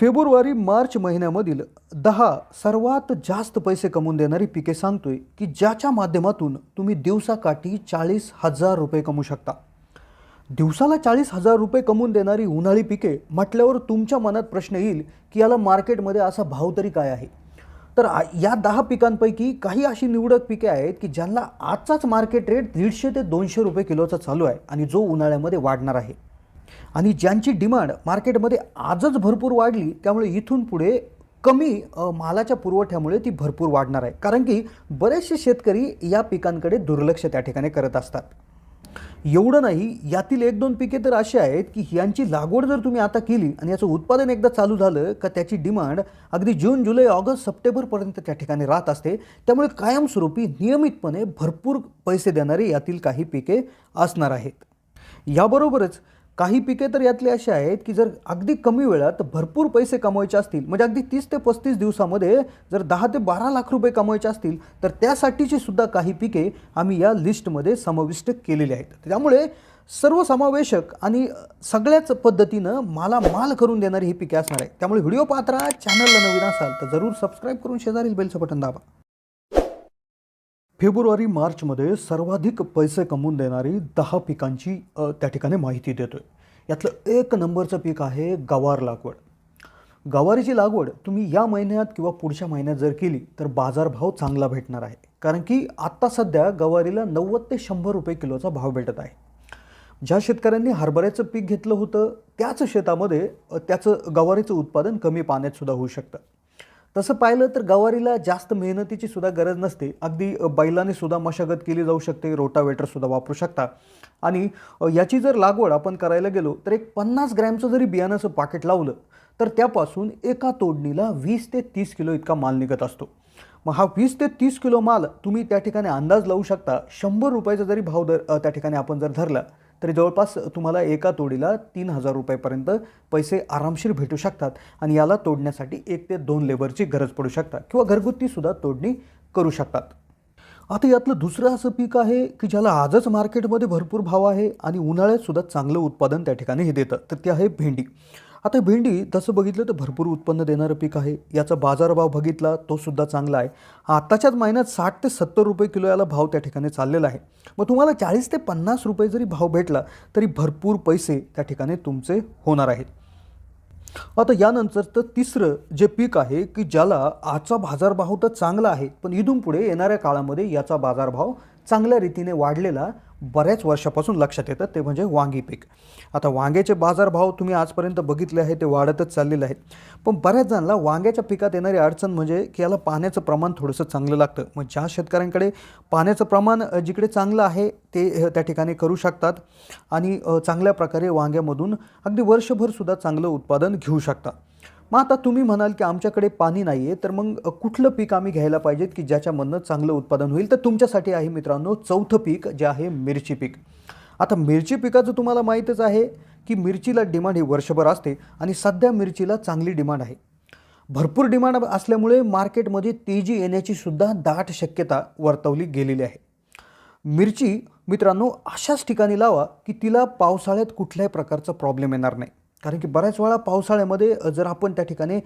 February March महिन्यामधील दहा सर्वात जास्त पैसे कमवून देणारी पिके सांगतोय की ज्याच्या माध्यमातून तुम्ही दिवसाकाठी चाळीस हजार रुपये कमवू शकता. दिवसाला चाळीस हजार रुपये कमवून देणारी उन्हाळी पिके म्हटल्यावर तुमच्या मनात प्रश्न येईल की याला मार्केटमध्ये असा भाव तरी काय आहे? तर या दहा पिकांपैकी काही अशी निवडक पिके आहेत की ज्यांना आजचाच मार्केट रेट दीडशे ते दोनशे रुपये किलोचा चालू आहे आणि जो उन्हाळ्यामध्ये वाढणार आहे. आणि ज्यांची डिमांड मार्केटमध्ये आजच भरपूर वाढली त्यामुळे इथून पुढे कमी मालाच्या पुरवठ्यामुळे ती भरपूर वाढणार आहे. कारण की बरेचसे शेतकरी या पिकांकडे दुर्लक्ष त्या ठिकाणी करत असतात. एवढं नाही यातील एक दोन पिके तर अशी आहेत की यांची लागवड जर तुम्ही आता केली आणि याचं उत्पादन एकदा चालू झालं का त्याची डिमांड अगदी जून जुलै ऑगस्ट सप्टेंबरपर्यंत त्या ठिकाणी राहत असते. त्यामुळे कायमस्वरूपी नियमितपणे भरपूर पैसे देणारे यातील काही पिके असणार आहेत. याबरोबरच काही पिके तर यातले असे आहेत की जर अगदी कमी वेळात भरपूर पैसे कमवायचे असतील म्हणजे अगदी तीस ते पस्तीस दिवसामध्ये जर दहा ते बारा लाख रुपये कमवायचे असतील तर त्यासाठीची सुद्धा काही पिके आम्ही या लिस्टमध्ये समाविष्ट केलेली आहेत. त्यामुळे सर्वसमावेशक आणि सगळ्याच पद्धतीनं मला माल करून देणारी ही पिके असणार आहे त्यामुळे व्हिडिओ पात्रा चॅनलला नवीन असाल तर जरूर सबस्क्राईब करून शेजारील बेलचं बटन दाबा. फेब्रुवारी मार्चमध्ये सर्वाधिक पैसे कमवून देणारी दहा पिकांची त्या ठिकाणी माहिती देतो आहे यातलं एक नंबरचं पीक आहे गवार लागवड. गवारीची लागवड तुम्ही या महिन्यात किंवा पुढच्या महिन्यात जर केली तर बाजारभाव चांगला भेटणार आहे. कारण की आत्ता सध्या गवारीला नव्वद ते शंभर रुपये किलोचा भाव भेटत आहे. ज्या शेतकऱ्यांनी हरभऱ्याचं पीक घेतलं होतं त्याच शेतामध्ये त्याचं गवारीचं उत्पादन कमी पाण्यात सुद्धा होऊ शकतं. तसं पाहिलं तर गवारीला जास्त मेहनतीची सुद्धा गरज नसते. अगदी बैलाने सुद्धा मशागत केली जाऊ शकते रोटावेटर सुद्धा वापरू शकता. आणि याची जर लागवड आपण करायला गेलो तर एक पन्नास ग्रॅमचं जरी बियाणाचं पाकिट लावलं तर त्यापासून एका तोडणीला वीस ते तीस किलो इतका माल निघत असतो. मग हा वीस ते तीस किलो माल तुम्ही त्या ठिकाणी अंदाज लावू शकता. शंभर रुपयाचा जरी भाव दर त्या ठिकाणी आपण जर धरला तरी जवळपास तुम्हाला एका तोडीला तीन हजार रुपयापर्यंत पैसे आरामशीर भेटू शकतात आणि याला तोडण्यासाठी एक ते दोन लेबरची गरज पडू शकतात किंवा घरगुतीसुद्धा तोडणी करू शकतात. आता यातलं दुसरं असं पीक आहे की ज्याला आजच मार्केटमध्ये भरपूर भाव आहे आणि उन्हाळ्यातसुद्धा चांगलं उत्पादन त्या ठिकाणी हे देतं तर ते आहे भेंडी. आता भेंडी तसं बघितलं तर भरपूर उत्पन्न देणारं पीक आहे. याचा बाजारभाव बघितला तो सुद्धा चांगला आहे. आत्ताच्याच महिन्यात साठ ते सत्तर रुपये किलो याला भाव त्या ठिकाणी चाललेला आहे. मग तुम्हाला चाळीस ते पन्नास रुपये जरी भाव भेटला तरी भरपूर पैसे त्या ठिकाणी तुमचे होणार आहेत. आता यानंतर तर तिसरं जे पीक आहे की ज्याला आजचा बाजारभाव तर चांगला आहे पण इथून पुढे येणाऱ्या काळामध्ये याचा बाजारभाव चांगल्या रीतीने वाढलेला बऱ्याच वर्षापासून लक्षात येतं ते म्हणजे वांगी पीक. आता वांग्याचे बाजारभाव तुम्ही आजपर्यंत बघितले आहे ते वाढतच चाललेले आहेत. पण बऱ्याच जणांना वांग्याच्या पिकात येणारी अडचण म्हणजे की याला पाण्याचं प्रमाण थोडंसं चांगलं लागतं. मग ज्या शेतकऱ्यांकडे पाण्याचं प्रमाण जिकडे चांगलं आहे ते त्या ठिकाणी करू शकतात आणि चांगल्या प्रकारे वांग्यामधून अगदी वर्षभरसुद्धा चांगलं उत्पादन घेऊ शकता मग आता तुम्ही म्हणाल की आमच्याकडे पाणी नाही आहे तर मग कुठलं पीक आम्ही घ्यायला पाहिजेत की ज्याच्यामधनं चांगलं उत्पादन होईल? तर तुमच्यासाठी आहे मित्रांनो चौथं पीक जे आहे मिरची पीक. आता मिरची पिकाचं तुम्हाला माहीतच आहे की मिरचीला डिमांड ही वर्षभर असते आणि सध्या मिरचीला चांगली डिमांड आहे. भरपूर डिमांड असल्यामुळे मार्केटमध्ये तेजी येण्याची सुद्धा दाट शक्यता वर्तवली गेलेली आहे. मिरची मित्रांनो अशाच ठिकाणी लावा की तिला पावसाळ्यात कुठल्याही प्रकारचा प्रॉब्लेम येणार नाही. कारण की बऱ्याच वेळा पावसाळ्यामध्ये जर आपण त्या ठिकाणी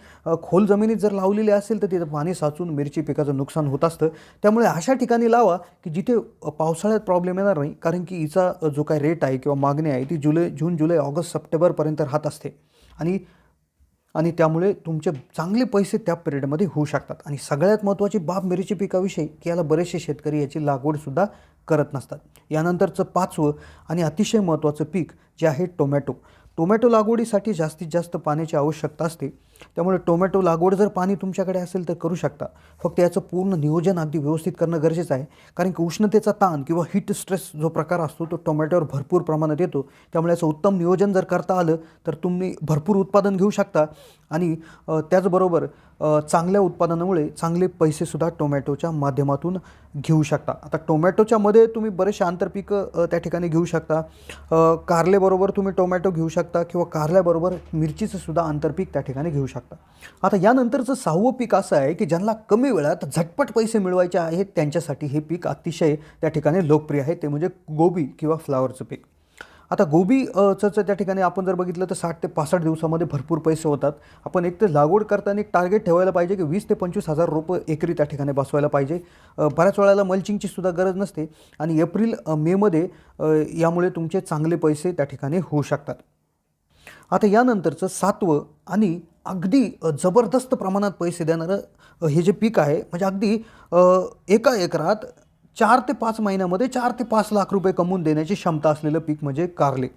खोल जमिनीत जर लावलेली असेल तर तिथं पाणी साचून मिरची पिकाचं नुकसान होत असतं. त्यामुळे अशा ठिकाणी लावा की जिथे पावसाळ्यात प्रॉब्लेम येणार नाही कारण की हिचा जो काही रेट आहे किंवा मागणी आहे ती जुलै जून जुलै ऑगस्ट सप्टेंबरपर्यंत राहत असते. आणि आणि त्यामुळे तुमचे चांगले पैसे त्या पिरियडमध्ये होऊ शकतात. आणि सगळ्यात महत्त्वाची बाब मिरची पिकाविषयी की याला बरेचसे शेतकरी याची लागवडसुद्धा करत नसतात. यानंतरचं पाचवं आणि अतिशय महत्त्वाचं पीक जे आहे टोमॅटो. टोमॅटो लागवडीसाठी जास्तीत जास्त पाण्याची आवश्यकता असते. त्यामुळे टोमॅटो लागवड जर पाणी तुमच्याकडे असेल तर करू शकता. फक्त याचं पूर्ण नियोजन अगदी व्यवस्थित करणं गरजेचं आहे. कारण की उष्णतेचा ताण किंवा हीट स्ट्रेस जो प्रकार असतो तो टोमॅटोवर भरपूर प्रमाणात येतो. त्यामुळे याचं उत्तम नियोजन जर करता आलं तर तुम्ही भरपूर उत्पादन घेऊ शकता. आणि त्याचबरोबर चांगल्या उत्पादनामुळे चांगले पैसेसुद्धा टोमॅटोच्या माध्यमातून घेऊ शकता. आता टोमॅटोच्या मध्ये तुम्ही बरेचसे आंतरपिकं त्या ठिकाणी घेऊ शकता. कारलेबरोबर कारल्याबरोबर तुम्ही टोमॅटो घेऊ शकता किंवा कारल्याबरोबर मिरचीचं सुद्धा आंतरपीक त्या ठिकाणी घेऊ शकता. आता यानंतरचं सहावं पीक असं आहे की ज्यांना कमी वेळात झटपट पैसे मिळवायचे आहेत त्यांच्यासाठी हे पीक अतिशय त्या ठिकाणी लोकप्रिय आहे. ते म्हणजे गोबी किंवा फ्लावरचं पीक. आता गोबी चं त्या ठिकाणी आपण जर बघितलं तर साठ ते पासष्ट दिवसामध्ये भरपूर पैसे होतात. आपण एक तर लागवड करताना एक टार्गेट ठेवायला पाहिजे की वीस ते पंचवीस हजार रुपये एकरी त्या ठिकाणी बसवायला पाहिजे. बऱ्याच वेळेला मल्चिंगची सुद्धा गरज नसते आणि एप्रिल मेमध्ये यामुळे तुमचे चांगले पैसे त्या ठिकाणी होऊ शकतात. आता यानंतरचं सातवं आणि अगदी जबरदस्त प्रमाणात पैसे देणारं हे जे पीक आहे म्हणजे अगदी एका एकरात चार ते पाच महिन्यामध्ये चार ते पाच लाख रुपये कमवून देण्याची क्षमता असलेलं पीक म्हणजे कारले.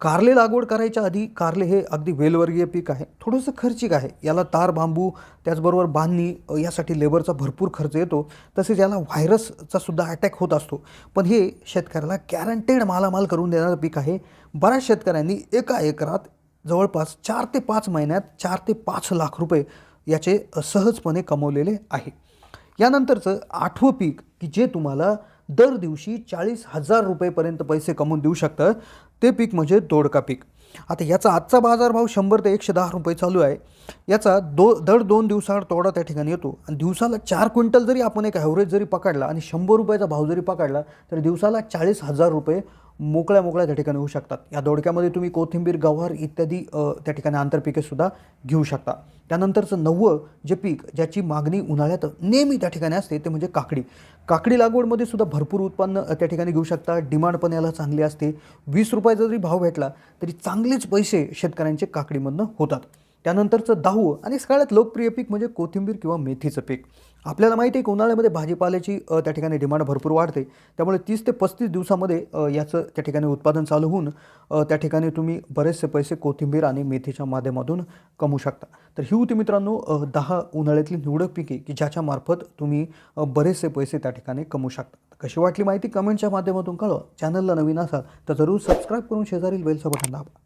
कारले लागवड करायच्या आधी कारले हे अगदी वेलवर्गीय पीक आहे. थोडंसं खर्चिक आहे. याला तार बांबू त्याचबरोबर बांधणी यासाठी लेबरचा भरपूर खर्च येतो. तसेच याला व्हायरसचा सुद्धा अटॅक होत असतो. पण हे शेतकऱ्याला गॅरंटेड मालामाल करून देणारं पीक आहे. बऱ्याच शेतकऱ्यांनी एका एकरात जवळपास चार ते पाच महिन्यात चार ते पाच लाख रुपये याचे सहजपणे कमवलेले आहे. यानंतरचं आठवं पीक की जे तुम्हाला दर दिवशी चाळीस हजार रुपयेपर्यंत पैसे कमवून देऊ शकतं ते पीक म्हणजे दोडका पीक. आता याचा आजचा बाजारभाव शंभर ते एकशे दहा रुपये चालू आहे. याचा दो दर दोन दिवसाआड तोडा त्या ठिकाणी येतो. आणि दिवसाला चार क्विंटल जरी आपण एक ॲव्हरेज जरी पकडला आणि शंभर रुपयाचा भाव जरी पकडला तर दिवसाला चाळीस हजार रुपये मोकळ्या मोकळ्या त्या ठिकाणी होऊ शकतात. या दोडक्यामध्ये तुम्ही कोथिंबीर गव्हर इत्यादी त्या ठिकाणी आंतरपिकेसुद्धा घेऊ शकता. त्यानंतरचं नववं जे पीक ज्याची मागणी उन्हाळ्यात नेहमी त्या ठिकाणी असते ते म्हणजे काकडी. काकडी लागवडमध्ये सुद्धा भरपूर उत्पन्न त्या ठिकाणी घेऊ शकता. डिमांड पण याला चांगली असते. वीस रुपयाचा जरी भाव भेटला तरी चांगलेच पैसे शेतकऱ्यांचे काकडीमधनं होतात. त्यानंतरचं दहावं आणि सगळ्यात लोकप्रिय पीक म्हणजे कोथिंबीर किंवा मेथीचं पीक. आपल्याला माहिती आहे की उन्हाळ्यामध्ये भाजीपाल्याची त्या ठिकाणी डिमांड भरपूर वाढते. त्यामुळे तीस ते पस्तीस दिवसामध्ये याचं त्या ठिकाणी उत्पादन चालू होऊन त्या ठिकाणी तुम्ही बरेचसे पैसे कोथिंबीर आणि मेथीच्या माध्यमातून कमवू शकता. तर ही होती मित्रांनो दहा उन्हाळ्यातली निवडक पिके की ज्याच्या मार्फत तुम्ही बरेचसे पैसे त्या ठिकाणी कमवू शकता. कशी वाटली माहिती कमेंटच्या माध्यमातून कळवा. चॅनलला नवीन असाल तर जरूर सबस्क्राईब करून शेजारील बेलचं बटन दाबा.